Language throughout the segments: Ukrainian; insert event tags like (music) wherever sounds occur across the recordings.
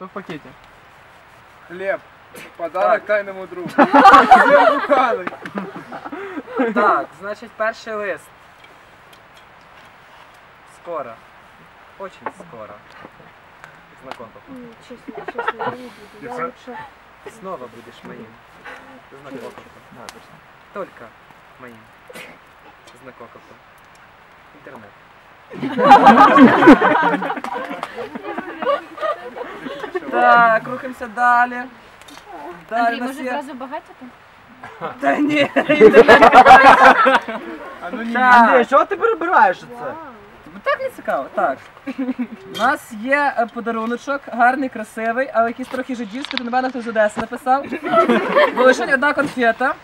Что в пакете? Хлеб. Подарок тайному другу. (laughs) Так, значить, перший лист. Скоро. Очень скоро. Знакомство. М, Честно, честно, я не буду. Я лучше... Снова будешь моим. Знакомство. Только моим. Знакомство. Интернет. (laughs) (laughs) Так, рухаємося далі. Далі Андрій, у нас може є. зразу багатіти? Та ні. (laughs) Андрій, що ти перебираєш це? Так не цікаво. Так. У нас є е, подаруночок, гарний, красивий, але якийсь трохи жидівський, то напевно хтось з Одеси написав. (laughs) Бо лише одна конфета.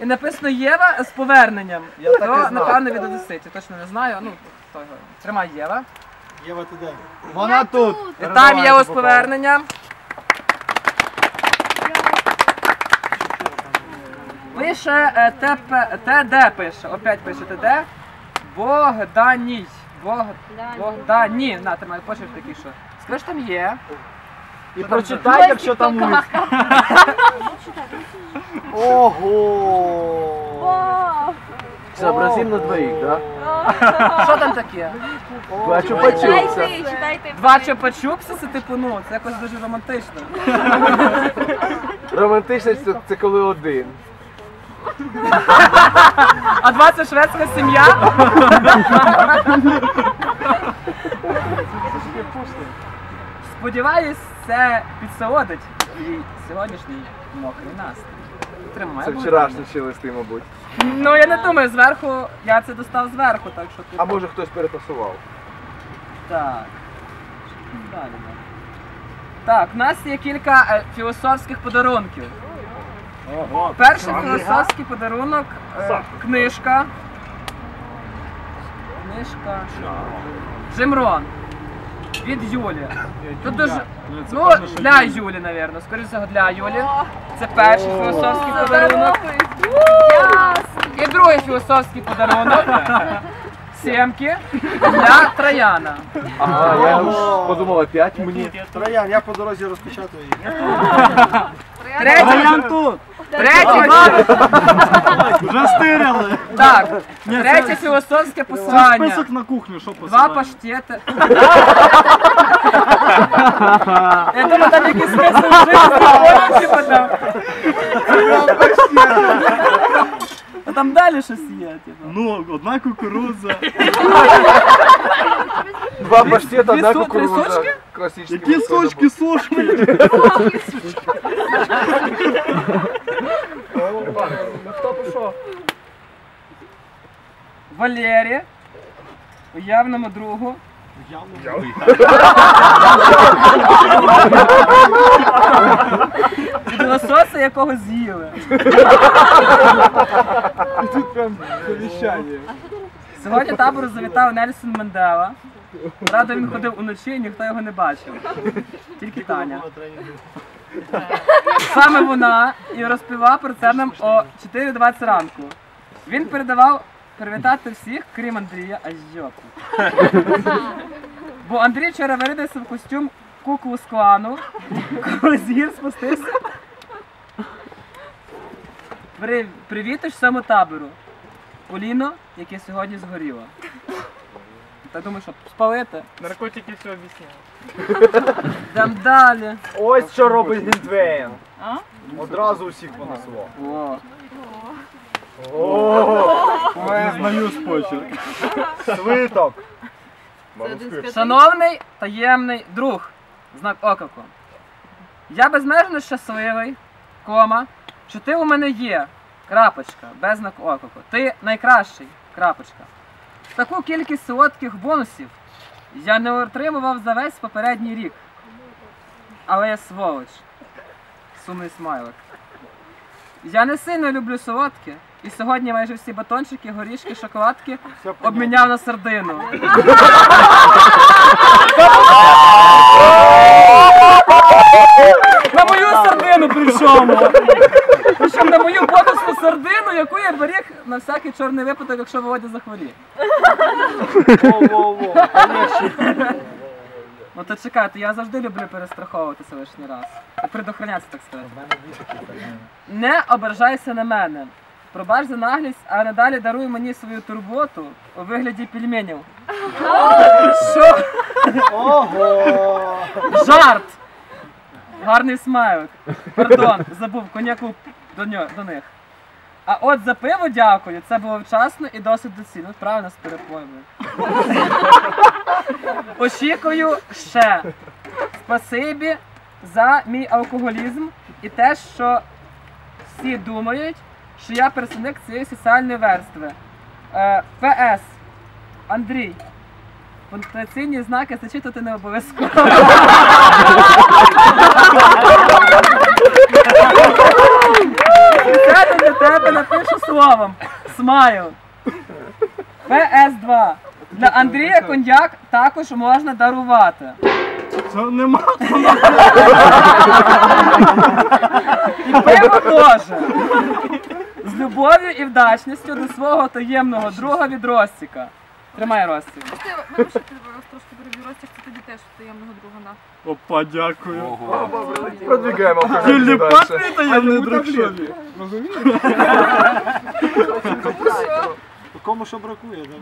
І написано Єва з поверненням. Я так і То, знав. напевно, від Одеситі. Точно не знаю. Ну, хто його. Тримай Єва. Єва, ти де? Вона тут. Вітаємо Єву з поверненням. Пише е, ТП, ТД пише, опять пише ТД. Богданій. Бог, Богдані. На, тримай, почерк такий, що. Скажи, що там є. І прочитай, якщо там лист. (laughs) Ого! Зобразим на двоїх, да? Що там таке? Читайте, почувся. читайте. Два чупа-чупси, це типу, ну, це якось дуже романтично. Романтичність це, це коли один. А два це шведська сім'я. Сподіваюсь, це підсолодить твій сьогоднішній мокрий настрій. Тримай. Це будь вчорашні ще листи, мабуть. Ну я не думаю, зверху, я це достав зверху, так що ти. А може хтось перетасував? Так. Далі? да? Так, в нас є кілька е, філософських подарунків. Перший філософський подарунок е, книжка. Книжка. Джимрон. Від Юлі. Тут дуже. Ну, для Юлі, напевно. Скоріше всього, для Юлі. Це перший філософський подарунок. І другий філософський подарунок. Сімки для Трояна. Ага, я ж подумав, опять мені. Троян, я по дорозі розпечатаю їх. Третій. тут! Третій. Вже стиряли. Так. Третє філософське послання. Список на кухню, що Два паштети. (laughs) Я думаю, там якийсь смисл жити, там. А там далі щось є, типу. Ну, одна кукурудза. Два паштета, одна кукуруза. су- три кукурудза. сочки? Класичний Які морской сочки, сошки. Хто пішов? Валері. Уявному другу. Від лосося якого з'їли. Тут прям завіщання. Сьогодні табору завітав Нельсон Мандела. Правда, він ходив уночі і ніхто його не бачив. Тільки Таня. Саме вона і розпівав про це нам о 4.20 ранку. Він передавав привітати всіх, крім Андрія, аж. Бо Андрій вчора вирядився в костюм куклу з клану, коли з гір спустився. При, привітиш всьому табору. Поліно, яке сьогодні згоріло. Та думаю, що спалити? Наркотики все объясняют. Йдемо далі. Ось що робить Гіндвейн. Одразу усіх понасував. О. Не знаю спочерк. Свиток. Шановний таємний друг, знак оклику. Я безмежно щасливий, кома, що ти у мене є, крапочка, без знаку оклику. Ти найкращий, крапочка. Таку кількість солодких бонусів я не отримував за весь попередній рік. Але я сволоч. Сумний смайлик. Я не сильно люблю солодке, і сьогодні майже всі батончики, горішки, шоколадки обміняв на сардину. На мою сардину причому. Причому на мою бонусну сардину, яку я беріг на всякий чорний випадок, якщо Володя захворіє. Ну то чекайте, я завжди люблю перестраховуватися лишній раз. Предохранятися, так сказати. Не ображайся на мене. Пробач за наглість, а надалі даруй мені свою турботу у вигляді пельменів. Що? Ого! Жарт! Гарний смайлик. Пардон, забув коньяку до, нього, до них. А от за пиво дякую, це було вчасно і досить доцільно. Правильно з перепоймою. Очікую ще. Спасибі за мій алкоголізм і те, що всі думають, що я представник цієї соціальної верстви. Е, ПС. Андрій. Пунктуаційні знаки зачитувати не обов'язково. Спеціально для тебе напишу словом. Смайл. ПС2. Для Андрія коньяк також можна дарувати. Це нема. І пиво теж. З любов'ю і вдачністю до свого таємного друга від Ростіка. Тримай Ростік. Вас трошки переб'ю Ростик, це тобі теж таємного друга на. Опа, дякую. Продвигаємо Тільки алкоголь таємний друг. що ли? Кому що бракує, да?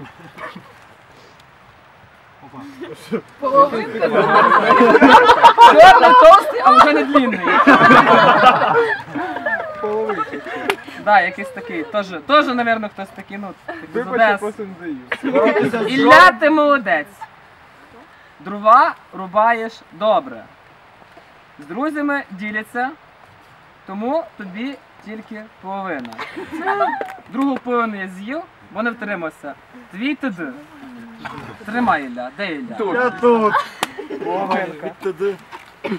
Чорний товстий, а вже не длинний. Да, якийсь такий. Тоже, тоже, напевно, хтось такий, ну, такий з Вибачте, Одеси. Ілля, (laughs) ти молодець. Дрова рубаєш добре. З друзями діляться, тому тобі тільки половина. Другу половину я з'їв, бо не втримався. Твій туди. Тримай Ілля. Де Ілля? Я тут. Половинка. Туди.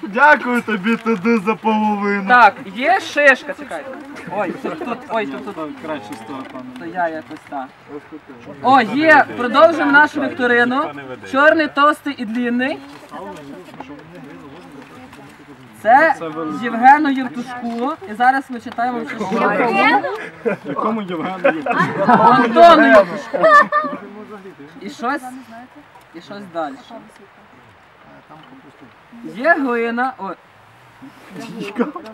Дякую тобі туди за половину. Так, є шишка, чекайте. Ой, тут, тут, ой, тут, тут. Краще з того, пане. То я якось так. О, є! Продовжуємо нашу вікторину. Чорний, товстий і длінний. Це Євгену Євтушку. І зараз ми читаємо що Якому Євгену? Антону Євтушку. І щось. І щось далі. Є глина. О.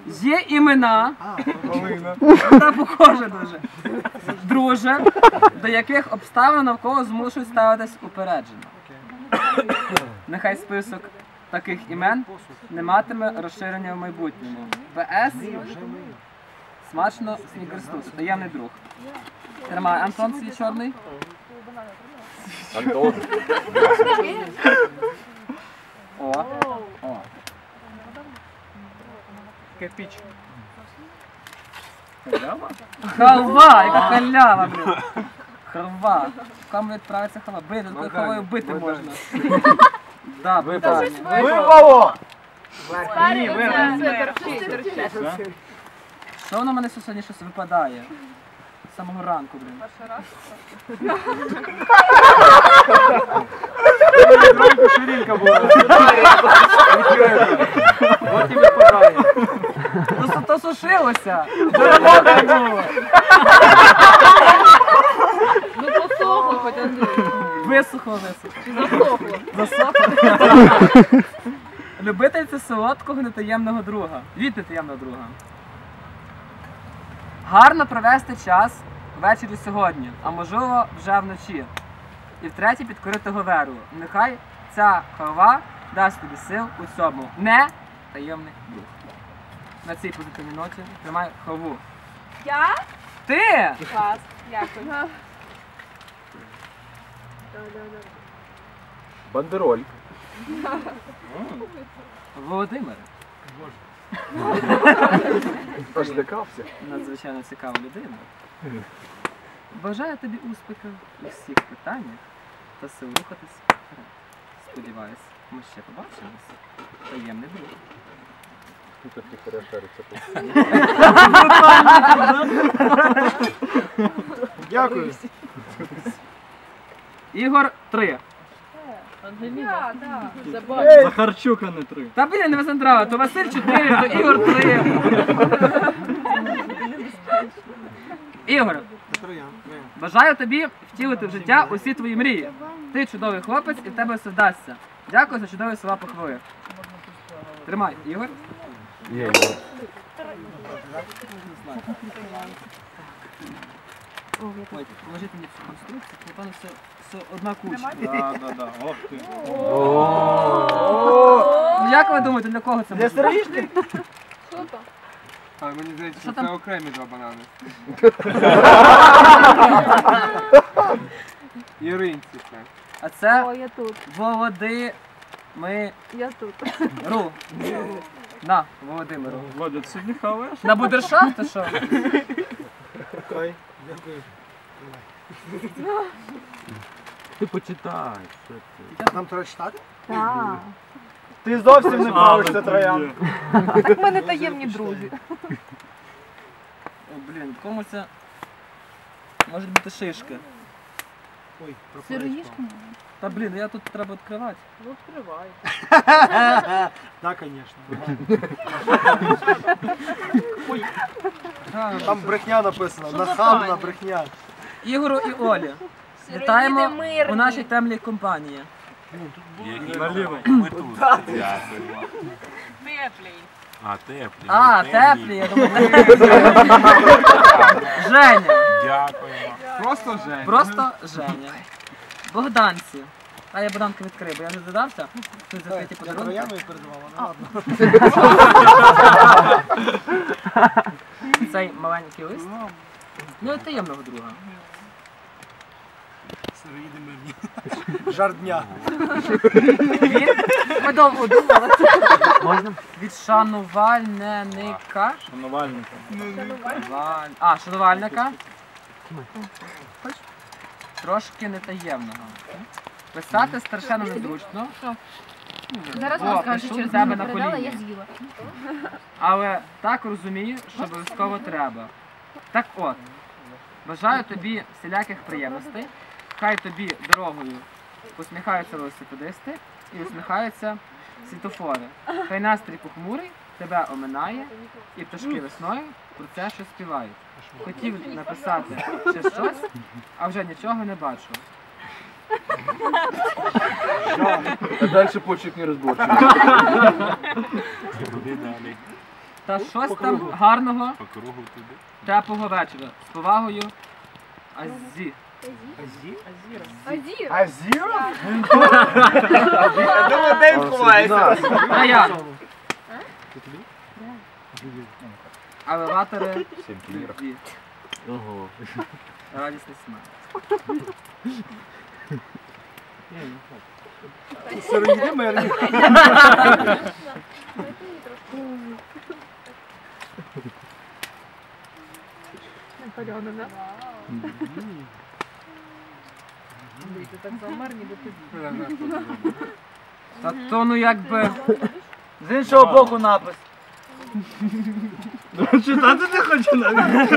Є імена. Та похоже дуже. Друже, до яких обставин навколо змушують ставитись упереджено. Нехай список таких імен не матиме розширення в майбутньому. ПС. Смачно снікерстус. Таємний друг. Тримай, Антон свій чорний. Антон. О. О. Кирпич. Халява? Халва! Яка халява, блін. Халва. Кому відправиться халва? Блін, такою халвою бити можна. (laughs) Да, питання. Випало! Ні, ви Що воно в мене сьогодні щось випадає? З самого ранку, блін. (laughs) Ширинка була. От і випадає. Ну, то сушилося. Мокре було. Ну посохло хоч Андрій. Висохло, висохло. Чи засохло? Засохло. Любительці солодкого нетаємного друга. Від нетаємного друга. Гарно провести час ввечері сьогодні, а можливо вже вночі. І втретє підкорити говеру. Нехай ця халва дасть тобі сил у цьому. Не таємний друг. На цій позитивній ноті тримай халву. Я? Ти! Клас. Дякую. Бандероль. Володимир. Аж лякався. надзвичайно цікава людина. Бажаю тобі успіхів у всіх питаннях та сил рухатись вперед. Сподіваюсь, ми ще побачимось. Таємний друг. Тут перешариться. (laughs) Дякую. Ігор 3. Да, да. Захарчука не три. Та блін, не Васендрава, то Василь 4, то Ігор 3. Ігор, бажаю тобі втілити в життя усі твої мрії. Ти чудовий хлопець і в тебе все вдасться. Дякую за чудові слова похвали. Тримай, Ігор. Є, Ой, положіть мені цю конструкцію, напевно, все, все одна куча. Да, да, да. Ох ти. Ну як ви думаєте, для кого це Для може? Що? А мені здається, Що що це окремі два банани. (laughs) Іринці це. А це О, я тут. Володи ми Я тут. ру. На, Володимиру. Владя, ти сьогодні хаваєш? На будершафт, то що? Ой, дякую. Ти почитай, що ти. Нам треба читати? Так. Ти зовсім не бавишся, Троян. Так в мене таємні друзі. О, блін, кому це може бути шишка. Ой, Сироїшки? Та блін, я тут треба відкривати. Ну, відкривай. (laughs) Так, звісно. Там брехня написана, нахабна брехня. Ігору і Олі. Вітаємо у нашій темній компанії. Наліво. Ми тут. Дякуємо. А, теплі. А, Ми теплі. (laughs) Женя. Дякуємо. Просто Жень. Просто Женя. Богданці. А я Богданка відкрию, бо я не додався. Тут закриті Я подарунки. І передавала, ну ладно. Цей маленький лист. Ну і таємного друга. Сироїди Жар дня. Він ми довго думали. Від шанувальника. Шанувальника. А, шанувальника. Трошки нетаємного. Писати страшенно незручно. Зараз О, вам скажуть, пишу через тебе на передала, коліні. я з'їла. Але так розумію, що обов'язково треба. Так от, бажаю тобі всіляких приємностей. Хай тобі дорогою посміхаються велосипедисти і усміхаються світофори. Хай настрій похмурий тебе оминає, і пташки весною про це щось співають. Хотів написати ще щось, а вже нічого не бачу. А далі почерк не розборчий. Та щось там гарного, теплого вечора. З повагою, Азі. Азір. А зіро? Я думаю, де він ховається. Раян. Елеватори. Сім кілірок. Дві. Ого. Радісний смерть. Сироїди мирні. Напальона, Ти так замер, ніби тобі. Та то ну якби. З іншого боку напис. Читати не хочу навіть.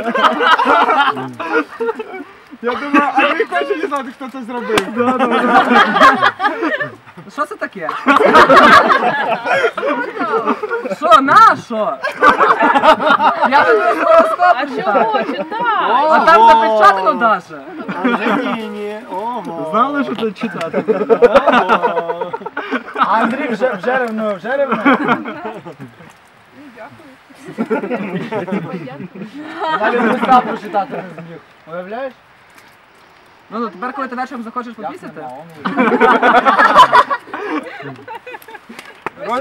Я думаю, а він хоче дізнати, хто це зробив. Що це таке? Що, на що? Я тут не А чого читати? А там запечатано даже. Ого. Знали, що це читати? Ого. А Андрій вже, вже ревнує, вже ревнує. Навіть листа прочитати не зміг. Уявляєш? Ну, ну тепер, коли ти вечором захочеш попісити,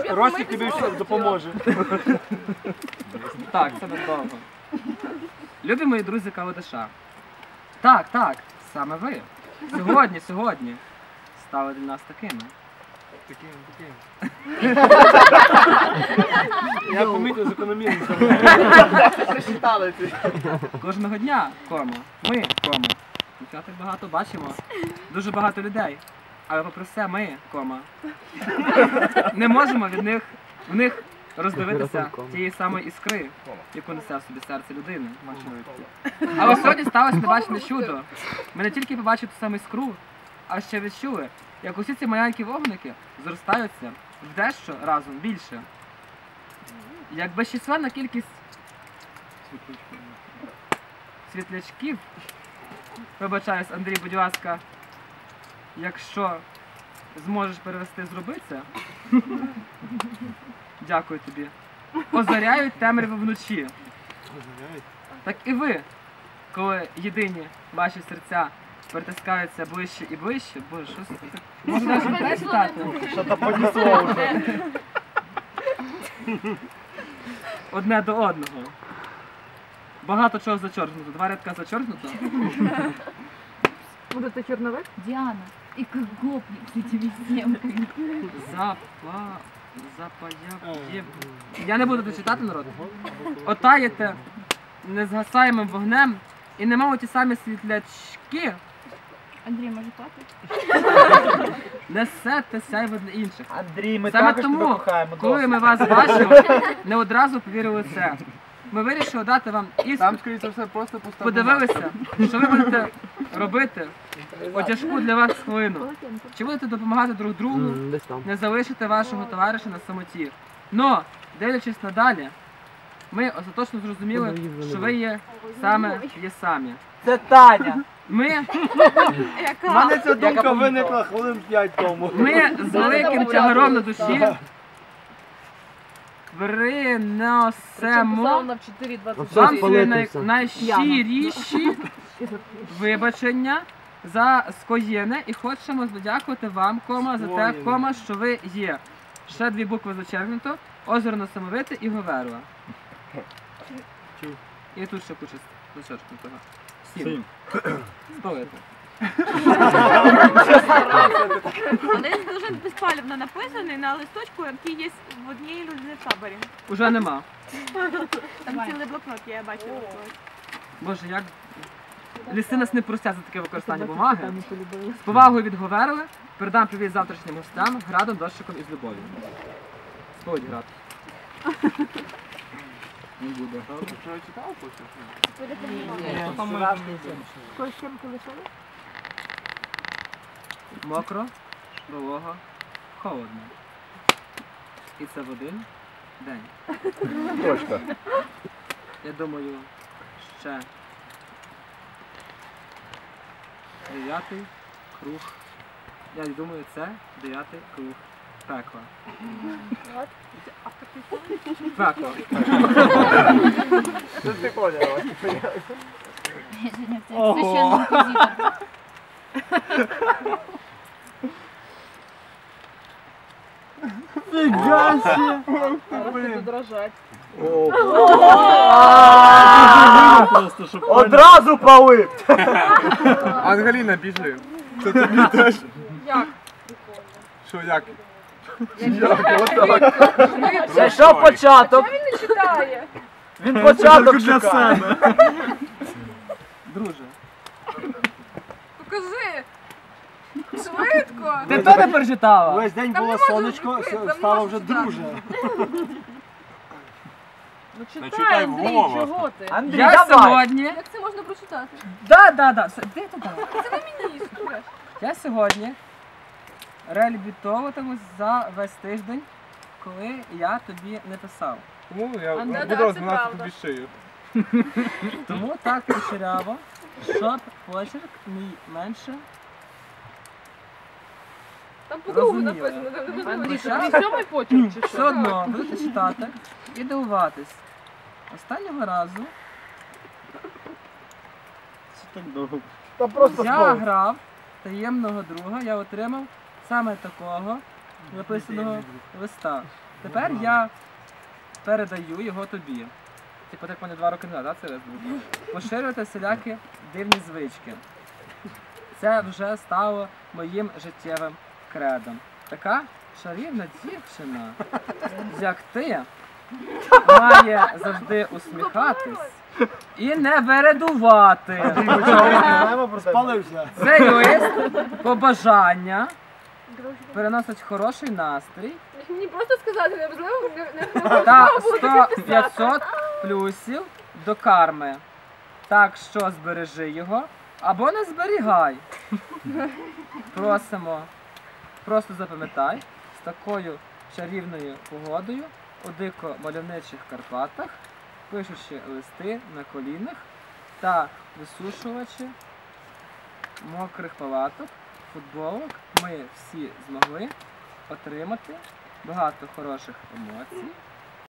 Ростик тобі все допоможе. так, це недовго. Любі мої друзі Кавадиша. Так, так, саме ви. Сьогодні, сьогодні стали для нас такими. Я помітив закономірність. Прочитали ти. Кожного дня, комо, ми, комо. Дівчат так багато бачимо. Дуже багато людей. Але попри все, ми, кома. Не можемо від них в них роздивитися тієї самої іскри, яку несе в собі серце людини. Але сьогодні сталося небачене чудо. Ми не тільки побачили ту саму іскру, а ще відчули, як усі ці маленькі вогники зростаються в дещо разом більше. Як безчисленна кількість світлячків. Вибачаюсь, Андрій, будь ласка, якщо зможеш перевести зроби це. Дякую тобі. Озаряють темряву вночі. Так і ви, коли єдині ваші серця притискаються ближче і ближче, боже, що це? Може навіть не читати? Що то понесло вже. Одне до одного. Багато чого зачоркнуто. Два рядка зачоркнуто. Буде це чорновик? Диана, и как гопник с этими семками. Запа... Запая... Я не буду дочитати народ. Отаєте незгасаємим вогнем і немов ті самі світлячки Андрей, может, плакать? (laughs) несете сяйво для інших. Андрій, ми Саме також тебе тому, кохаємо. Коли досить. ми вас бачимо, не одразу повірили в це. Ми вирішили дати вам іспит. Там, скоріше все, просто пуста Подивилися, що ви будете робити у тяжку для вас хвилину. Чи будете допомагати друг другу, Десь там. не залишите вашого товариша на самоті. Но, дивлячись надалі, ми остаточно зрозуміли, що ви є саме є самі. Це Таня. Ми, У мене ця думка виникла хвилин 5 тому. ми з великим тягаром на душі приносимо на 4.24. Все вам свої най- найщиріші вибачення за скоєне і хочемо подякувати вам, кома, за те, кома, що ви є. Ще дві букви зачеркнуто, озеро Носамовите і Говерла. І тут ще куча зачеркнутого. Сім. Спалити. Десь дуже безпалівно написаний на листочку, який є в одній людині в таборі. Уже нема. Там цілий блокнот, я бачила. Боже, як. Ліси нас не простять за таке використання бумаги. З повагою від Говерли передам привіт завтрашнім гостям, градом, дощиком і з любов'ю. Сповідь град. Не буде. Я читав потім? Мокро, волого, холодно. І це в один день. Точка. Я думаю, ще дев'ятий круг. Я думаю, це дев'ятий круг пекла. Пекло. Що ти поняла? Дрожать. Просто, щоб Одразу палив! Ангеліна, біжи. Це тобі теж. Як? Що, як? Це що початок? Він не читає. Він початок себе. Друже. Покажи. Швидко. Ти то не прочитала? Весь день Там було не сонечко, там стало вже читати. друже. Ну читай, читай, Андрій, чого ти? Андрій, Я давай! сьогодні. Як це можна прочитати? Да, да, да. Де туди? Мені скажеш. Я сьогодні реабілітовуватимусь за весь тиждень, коли я тобі не писав. Тому я А, да, буду да, це розминати правда. тобі шию. (laughs) Тому так кучеряво, щоб почерк мій менше. Там по кругу Розуміла. написано, там Андрій? Ти сьомий почерк чи Все що? одно будете читати і дивуватись. Останнього разу Це так довго. Та просто я грав таємного друга, я отримав саме такого написаного листа. Тепер я передаю його тобі. Типу, так мене два роки назад, да, це раз був. Поширювати всілякі дивні звички. Це вже стало моїм життєвим кредом. Така чарівна дівчина, як ти, має завжди усміхатись і не вередувати. Знаємо Спалився. Цей лист побажання переносить хороший настрій Мені просто сказати, не можливо, не- не та можливо 100-500 плюсів до карми. Так що збережи його або не зберігай. Просимо, просто запам'ятай, з такою чарівною погодою у дико мальовничих Карпатах, пишучи листи на колінах та висушувачи мокрих палаток, футболок. Ми всі змогли отримати багато хороших емоцій